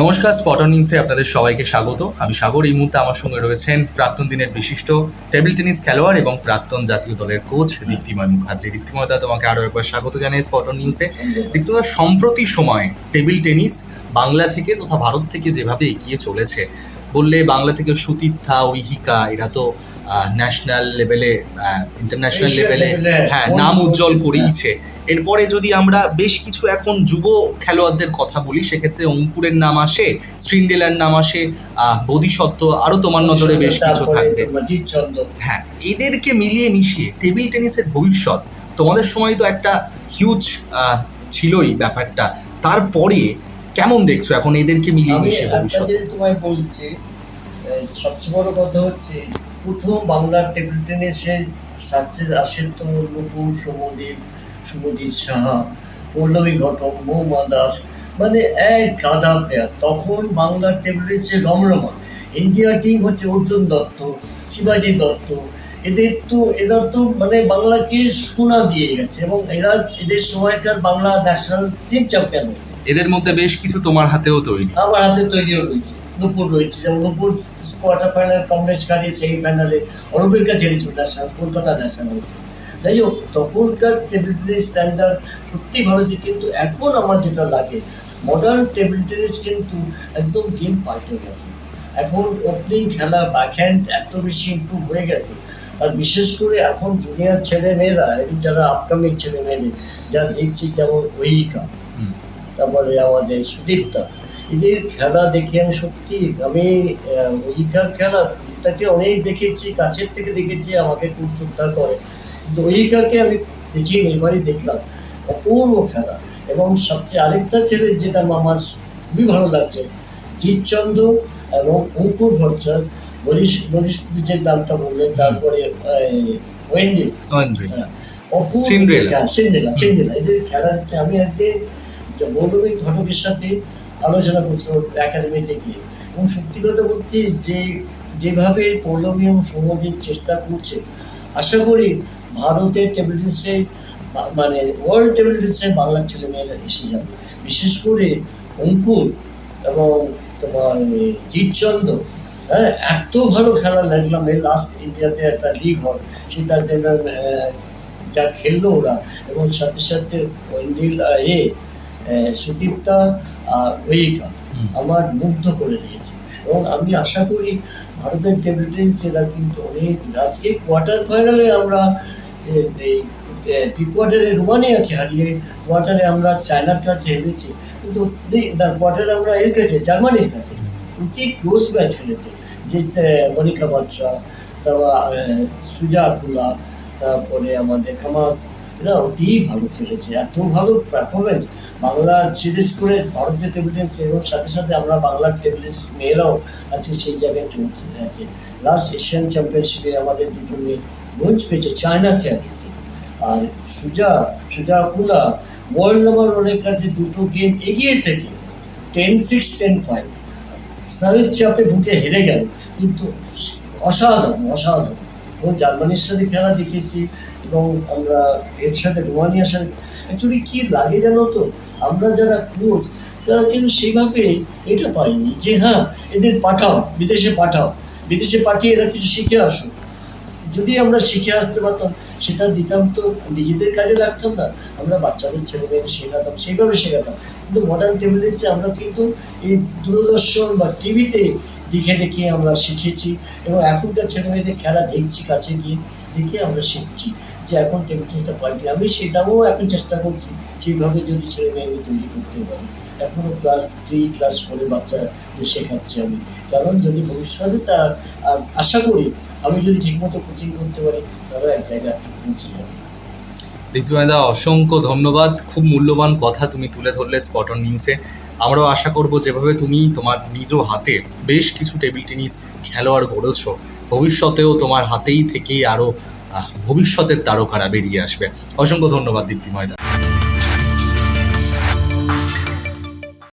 নমস্কার স্পটন নিউজে আপনাদের সবাইকে স্বাগত। আমি সাগর এই মুহূর্তে আমার সঙ্গে রয়েছেন প্রাক্তন দিনের বিশিষ্ট টেবিল টেনিস খেলোয়াড় এবং প্রাক্তন জাতীয় দলের কোচ দীপ্তিময় মুখার্জি। দীপ্তিময়দা তোমাকে আরও একবার স্বাগত জানাই স্পটন নিউজে দীপ্তিময় সম্প্রতি সময়ে টেবিল টেনিস বাংলা থেকে তথা ভারত থেকে যেভাবে এগিয়ে চলেছে বললে বাংলা থেকে সুতীর্থা ঐহিকা এরা তো ন্যাশনাল লেভেলে ইন্টারন্যাশনাল লেভেলে হ্যাঁ নাম উজ্জ্বল করেইছে। এরপরে যদি আমরা বেশ কিছু এখন যুব খেলোয়াড়দের কথা বলি সেক্ষেত্রে অঙ্কুরের নাম আসে স্ট্রিন্ডেলার নাম আসে বোধিসত্ত্ব আরও তোমার নজরে বেশ কিছু থাকবে। হ্যাঁ এদেরকে মিলিয়ে মিশিয়ে টেবিল টেনিসের ভবিষ্যৎ তোমাদের সময় তো একটা হিউজ ছিলই ব্যাপারটা। তারপরে কেমন দেখছ এখন এদেরকে মিলিয়ে মিশিয়ে ভবিষ্যৎ? তোমায় বলছি সবচেয়ে বড় কথা হচ্ছে প্রথম বাংলার টেবিল টেনিসে সাকসেস আসে তো নুপুর সমদীপ শুভজিৎ সাহা পল্লবী ঘটম মৌমা দাস মানে এক গাধা প্লেয়ার তখন বাংলার টেবিল টেনিসে রমরমা ইন্ডিয়া টিম হচ্ছে অর্জুন দত্ত শিবাজি দত্ত। এদের তো এরা তো মানে বাংলাকে সোনা দিয়ে গেছে এবং এরা এদের সময়কার বাংলা ন্যাশনাল টিম চ্যাম্পিয়ন হয়েছে। এদের মধ্যে বেশ কিছু তোমার হাতেও তৈরি। আমার হাতে তৈরিও রয়েছে। নুপুর রয়েছে যেমন নুপুর কোয়ার্টার ফাইনাল কংগ্রেস কারি সেমি ফাইনালে অরবির কাছে হেরেছিল ন্যাশনাল কলকাতা ন্যাশনাল হয়েছে। যাই হোক তখনকার টেবিল টেনিস স্ট্যান্ডার্ড সত্যি ভালো ছিল কিন্তু এখন আমার যেটা লাগে মডার্ন টেবিল টেনিস কিন্তু একদম গেম পাল্টে গেছে। এখন ওপেনিং খেলা ব্যাকহ্যান্ড এত বেশি ইম্প্রুভ হয়ে গেছে। আর বিশেষ করে এখন জুনিয়র ছেলে মেয়েরা এবং যারা আপকামিং ছেলে মেয়েদের যারা দেখছি যেমন ওহিকা তারপরে আমাদের সুদীপ্তা এদের খেলা দেখে আমি সত্যি আমি ওহিকার খেলা সুদীপ্তাকে অনেক দেখেছি কাছের থেকে দেখেছি আমাকে খুব শ্রদ্ধা করে। কিন্তু আমি দেখিনি এবারই দেখলাম। অপূর্ব খেলা। এবং সবচেয়ে আরেকটা ছেলে যেটা আমার খুবই ভালো লাগছে এবং অঙ্কুর বলিস যে নামটা বললেন তারপরে ওয়েন্ডি। হ্যাঁ, অপূর্ব সিন্ড্রেলা। Cinderella Cinderella. এদের খেলা আমি আজকে ঘটকের সাথে আলোচনা করতে একাডেমিতে গিয়ে। এবং সত্যি কথা বলতে যে যেভাবে পৌলমী এবং সৌম্যদীপ চেষ্টা করছে আশা করি ভারতের টেবিল টেনিসে মানে ওয়ার্ল্ড টেবিল টেনিসে বাংলার ছেলেমেয়েরা এসে যাবে। বিশেষ করে অঙ্কুর এবং তোমার এই জিৎচন্দ্র হ্যাঁ এত ভালো খেলা লাগলাম এই লাস্ট ইন্ডিয়াতে একটা লিগ হয় সেটা দেখলাম আহ, যা খেললো ওরা। এবং সাথে সাথে ওয়েন্ডিল এ সুদীপ্তা আর ওয়েকা আমার মুগ্ধ করে দিয়েছে। এবং আমি আশা করি ভারতের টেবিল টেনিস এরা কিন্তু অনেক আজকে কোয়ার্টার ফাইনালে আমরা এই কোয়ার্টারে রোমানিয়াকে হারিয়ে কোয়ার্টারে আমরা চায়নার কাছে হেরেছি। কিন্তু কোয়ার্টারে আমরা এর জার্মানির কাছে অতি ক্লোজ ম্যাচ খেলেছে। যে মনিকা বাদশা তারপর আহ, সুজা আকুলা তারপরে আমাদের কামাল এরা অতি ভালো খেলেছে। এত ভালো পারফরমেন্স বাংলা সিরিজ করে ভারতীয় টেবিল টেনিস এবং সাথে সাথে আমরা বাংলার টেবিল মেয়েরাও আজকে সেই জায়গায় চলছে আছে লাস্ট এশিয়ান চ্যাম্পিয়নশিপে আমাদের দুটো মেয়ে ব্রোঞ্জ পেয়েছে চায়নাকে হারিয়েছে আর সুজা সুজা আকুলা ওয়ার্ল্ড নাম্বার ওয়ানের কাছে দুটো গেম এগিয়ে থেকে টেন সিক্স টেন ফাইভ স্নায়ুর চাপে ঢুকে হেরে গেল। কিন্তু অসাধারণ অসাধারণ। ও জার্মানির সাথে খেলা দেখেছি এবং আমরা এর সাথে রোমানিয়ার সাথে। অ্যাকচুয়ালি কি লাগে জানো তো? আমরা যারা কোচ তারা কিন্তু সেভাবে এটা পাইনি যে হ্যাঁ এদের পাঠাও, বিদেশে পাঠাও। বিদেশে পাঠিয়ে এরা কিছু শিখে আসো যদি আমরা শিখে আসতে পারতাম, সেটা দিতাম তো নিজেদের কাজে লাগতাম না। আমরা বাচ্চাদের ছেলে ছেলেমেয়েদের শেখাতাম, সেইভাবে শেখাতাম। কিন্তু মডার্ন টেবিলেসে আমরা কিন্তু এই দূরদর্শন বা টিভিতে দেখে দেখে আমরা শিখেছি এবং এখনকার ছেলেমেয়েদের খেলা দেখছি, কাছে গিয়ে দেখে আমরা শিখছি যে এখন টেবিল টেনিসটা আমি সেটাও এখন চেষ্টা করছি সেইভাবে যদি ছেলে মেয়ে তৈরি করতে পারি। এখনও ক্লাস থ্রি ক্লাস ফোরে বাচ্চাদের শেখাচ্ছি আমি। কারণ যদি ভবিষ্যতে তার আশা করি আমি যদি ঠিকমতো কোচিং করতে পারি তারা এক জায়গায় পৌঁছে যাবে দীপ্তিময়দা অসংখ্য ধন্যবাদ। খুব মূল্যবান কথা তুমি তুলে ধরলে স্পটন নিউজে আমরাও আশা করব যেভাবে তুমি তোমার নিজ হাতে বেশ কিছু টেবিল টেনিস খেলোয়াড় গড়েছ, ভবিষ্যতেও তোমার হাতেই থেকেই আরও ভবিষ্যতের তারকারা বেরিয়ে আসবে। অসংখ্য ধন্যবাদ দীপ্তিময়দা